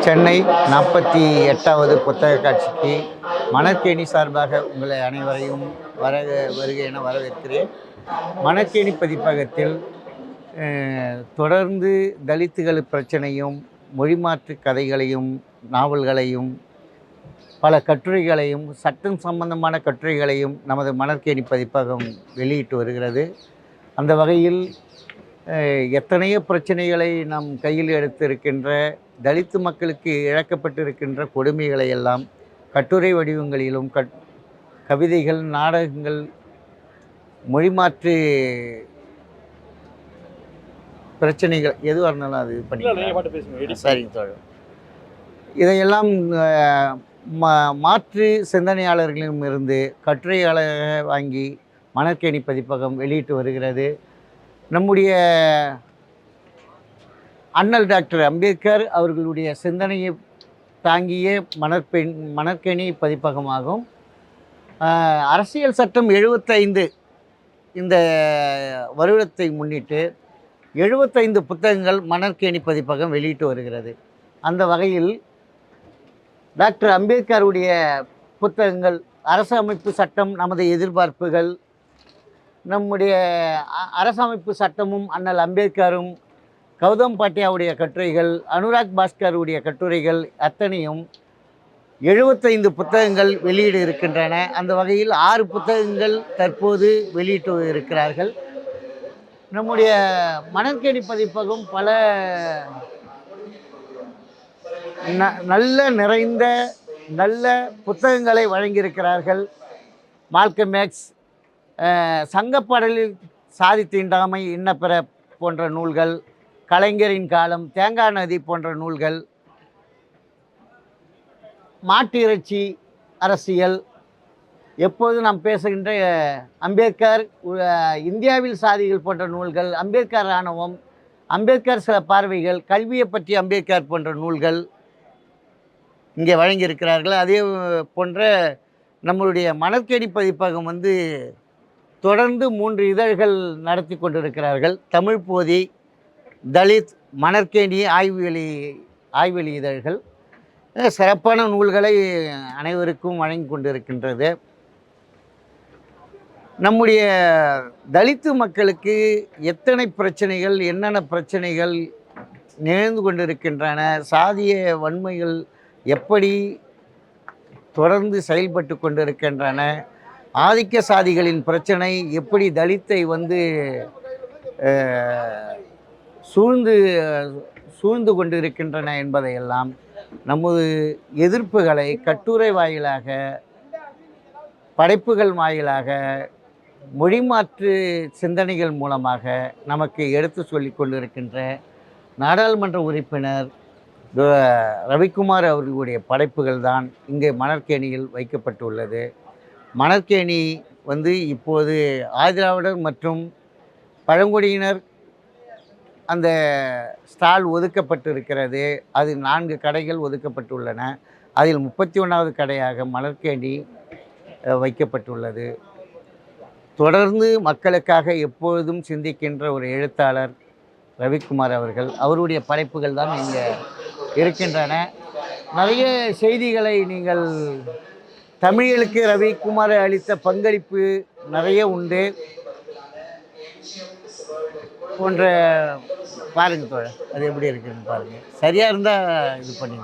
சென்னை நாற்பத்தி எட்டாவது புத்தக காட்சிக்கு மணற்கேணி சார்பாக உங்களை அனைவரையும் வர வருக என வரவேற்கிறேன். மணக்கேணி பதிப்பகத்தில் தொடர்ந்து தலித்துகள் பிரச்சனையும் மொழிமாற்று கதைகளையும் நாவல்களையும் பல கட்டுரைகளையும் சட்டம் சம்பந்தமான கட்டுரைகளையும் நமது மணற்கேணி பதிப்பகம் வெளியிட்டு வருகிறது. அந்த வகையில் எத்தனையோ பிரச்சனைகளை நம் கையில் எடுத்திருக்கின்ற தலித்து மக்களுக்கு இழக்கப்பட்டிருக்கின்ற கொடுமைகளை எல்லாம் கட்டுரை வடிவங்களிலும் கட் கவிதைகள் நாடகங்கள் மொழிமாற்று பிரச்சனைகள் எதுவாக இருந்தாலும் அது பண்ணி சரிங்க தோழர். இதையெல்லாம் மா மாற்று சிந்தனையாளர்களிடம் இருந்து கட்டுரையாளராக வாங்கி மணற்கேணி பதிப்பகம் வெளியிட்டு வருகிறது. நம்முடைய அண்ணல் டாக்டர் அம்பேத்கர் அவர்களுடைய சிந்தனையை தாங்கிய மணற்பெண் மணற்கேணி பதிப்பகமாகும். அரசியல் சட்டம் எழுபத்தைந்து இந்த வருடத்தை முன்னிட்டு எழுபத்தைந்து புத்தகங்கள் மணற்கேணி பதிப்பகம் வெளியிட்டு வருகிறது. அந்த வகையில் டாக்டர் அம்பேத்கருடைய புத்தகங்கள் அரசமைப்பு சட்டம் நமது எதிர்பார்ப்புகள் நம்முடைய அ- அரசமைப்பு சட்டமும் அண்ணல் அம்பேத்கரும் கௌதம் பாட்டியாவுடைய கட்டுரைகள் அனுராக் பாஸ்கருடைய கட்டுரைகள் அத்தனையும் எழுபத்தைந்து புத்தகங்கள் வெளியிட இருக்கின்றன. அந்த வகையில் ஆறு புத்தகங்கள் தற்போது வெளியிட்டு இருக்கிறார்கள். நம்முடைய மணற்கேணி பதிப்பகம் பல ந- நல்ல நிறைந்த நல்ல புத்தகங்களை வழங்கியிருக்கிறார்கள். மால்கமேக்ஸ் சங்கப்பாடலில் சாதி தீண்டாமை இன்னப்பிற போன்ற நூல்கள் கலைஞரின் காலம் தேங்காய் நதி போன்ற நூல்கள் மாட்டிறைச்சி அரசியல் எப்போது நாம் பேசுகின்ற அம்பேத்கர் இந்தியாவில் சாதிகள் போன்ற நூல்கள் அம்பேத்கர் ஆணவம் அம்பேத்கர் சில பார்வைகள் கல்வியை பற்றி அம்பேத்கர் போன்ற நூல்கள் இங்கே வழங்கியிருக்கிறார்கள். அதே போன்ற நம்மளுடைய மணற்கேடி பதிப்பகம் வந்து தொடர்ந்து மூன்று இதழ்கள் நடத்தி கொண்டிருக்கிறார்கள். தமிழ் போதி தலித் மணற்கேணி ஆய்வுவெளி ஆய்வெளி இதழ்கள். சிறப்பான நூல்களை அனைவருக்கும் வழங்கி கொண்டிருக்கின்றது. நம்முடைய தலித்து மக்களுக்கு எத்தனை பிரச்சனைகள் என்னென்ன பிரச்சனைகள் நிகழ்ந்து கொண்டிருக்கின்றன சாதிய வன்மைகள் எப்படி தொடர்ந்து செயல்பட்டு கொண்டிருக்கின்றன ஆதிக்க சாதிகளின் பிரச்சனை எப்படி தலித்தை வந்து சூழ்ந்து சூழ்ந்து கொண்டிருக்கின்றன என்பதையெல்லாம் நமது எதிர்ப்புகளை கட்டுரை வாயிலாக படைப்புகள் வாயிலாக மொழிமாற்று சிந்தனைகள் மூலமாக நமக்கு எடுத்து சொல்லி கொண்டிருக்கின்ற நாடாளுமன்ற உறுப்பினர் ரவிக்குமார் அவர்களுடைய படைப்புகள் தான் இங்கே மணற்கேணியில் வைக்கப்பட்டுள்ளது. மணற்கேணி வந்து இப்போது ஆதிராவிடர் மற்றும் பழங்குடியினர் அந்த ஸ்டால் ஒதுக்கப்பட்டிருக்கிறது. அது நான்கு கடைகள் ஒதுக்கப்பட்டுள்ளன. அதில் முப்பத்தி ஒன்றாவது கடையாக மலர்கேணி வைக்கப்பட்டுள்ளது. தொடர்ந்து மக்களுக்காக எப்பொழுதும் சிந்திக்கின்ற ஒரு எழுத்தாளர் ரவிக்குமார் அவர்கள். அவருடைய படைப்புகள் தான் இங்கே இருக்கின்றன. நிறைய செய்திகளை நீங்கள் தமிழுக்கு ரவிக்குமார் அளித்த பங்களிப்பு நிறைய உண்டு. போன்ற பாருங்க தோழர் அது எப்படி இருக்குன்னு பாருங்க. சரியா இருந்தா இது பண்ணி